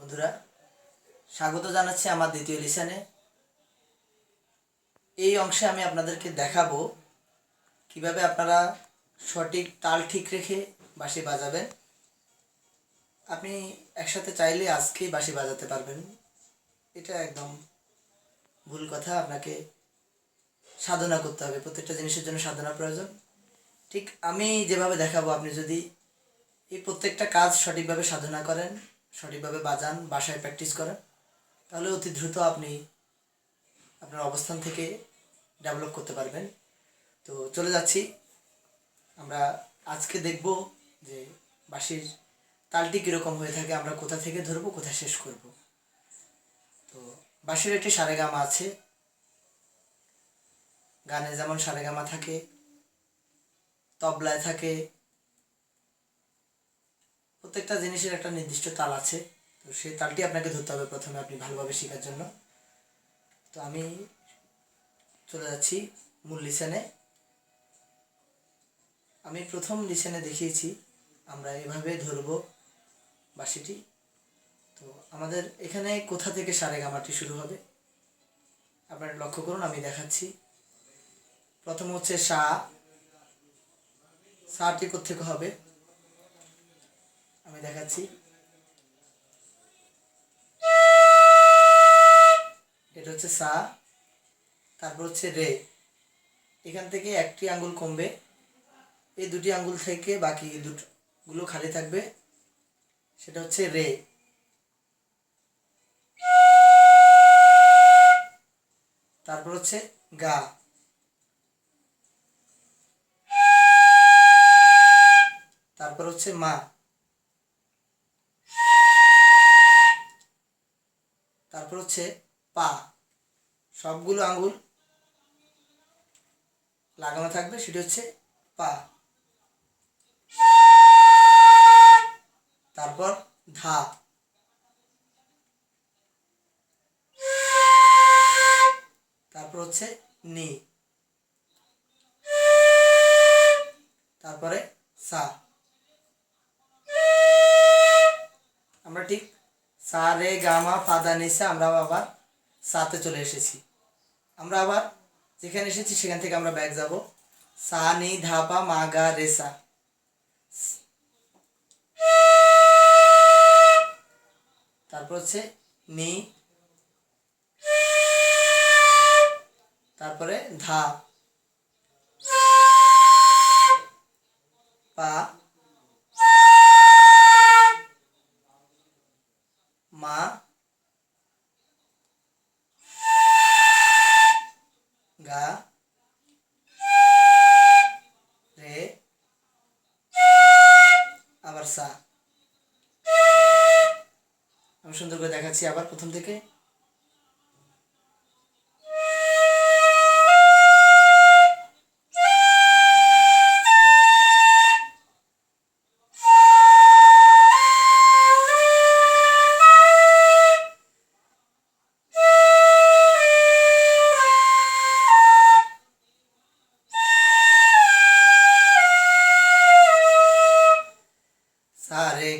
বন্ধুরা, স্বাগত জানাচ্ছি আমার দ্বিতীয় লিসানে এই অংশে আমি আপনাদেরকে দেখাবো কীভাবে আপনারা সঠিক তাল ঠিক রেখে বাঁশি বাজাবেন। আপনি একসাথে চাইলে আজকেই বাঁশি বাজাতে পারবেন। এটা একদম ভুল কথা, আপনাকে সাধনা করতে হবে। প্রত্যেকটা জিনিসের জন্য সাধনা প্রয়োজন। ঠিক আমি যেভাবে দেখাবো, আপনি যদি এই প্রত্যেকটা কাজ সঠিকভাবে সাধনা করেন সঠিকভাবে বাজান, বাসায় প্র্যাকটিস করেন, তাহলে অতি দ্রুত আপনি আপনার অবস্থান থেকে ডেভেলপ করতে পারবেন। তো চলে যাচ্ছি। আমরা আজকে দেখব যে বাঁশির তালটি কীরকম হয়ে থাকে, আমরা কোথা থেকে ধরবো, কোথায় শেষ করব। তো বাঁশির একটি সারেগামা আছে। গানে যেমন সারেগামা থাকে, তবলায় থাকে প্রত্যেকটা জিনিসের একটা নির্দিষ্ট তাল আছে। তো সেই তালটি আপনাকে ধরতে হবে প্রথমে আপনি ভালোভাবে শেখার জন্য। তো আমি চলে যাচ্ছি মূল লিসেনে আমি প্রথম লিসেনে দেখিয়েছি, আমরা এভাবে ধরব বাঁশিটি। তো আমাদের এখানে কোথা থেকে সারে গামাটি শুরু হবে? আপনারা লক্ষ্য করুন, আমি দেখাচ্ছি। প্রথম হচ্ছে সা। সাটি কোথেকে হবে? আমি দেখাচ্ছি। এটা হচ্ছে সা, তারপর হচ্ছে রে। এখান থেকে একটি আঙ্গুল কমবে। এই দুটি আঙ্গুল থেকে বাকি দুটোগুলো খালি থাকবে। সেটা হচ্ছে রে। তারপর হচ্ছে গা। তারপর হচ্ছে মা। তারপর হচ্ছে পা। সবগুলো আঙ্গুল লাগানো থাকবে, সেটা হচ্ছে পা। তারপর ধা। তারপর হচ্ছে নি। তারপরে সা। আমরা ঠিক সা রে গামা পাদা নিসা, আমরা আবার সাতে চলে এসেছি। আমরা আবার যেখানে এসেছি সেখান থেকে আমরা ব্যাগ যাব। সা, নি ধাপা মা, গা, রে তারপর হচ্ছে নি। তারপরে ধা। পা। মা। গা। রে। আবার সা। আমি সুন্দর করে দেখাচ্ছি আবার প্রথম থেকে।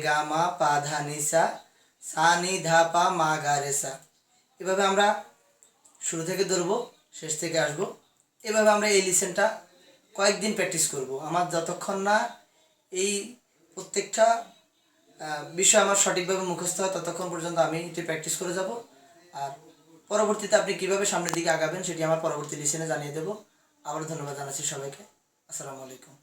গা মা পা ধা নি সা নি ধা পা মা গা রে সা। এভাবে আমরা শুরু থেকে ধরবো, শেষ থেকে আসব। এভাবে আমরা এই লিসেনটা কয়েকদিন প্র্যাকটিস করব। আমার যতক্ষণ না এই প্রত্যেকটা বিষয় আমার সঠিকভাবে মুখস্থ হয়, ততক্ষণ পর্যন্ত আমি এটি প্র্যাকটিস করে যাব। আর পরবর্তীতে আপনি কীভাবে সামনের দিকে আগাবেন, সেটি আমার পরবর্তী লিসেনে জানিয়ে দেবো। আবার ধন্যবাদ জানাচ্ছি সবাইকে। আসসালামু আলাইকুম।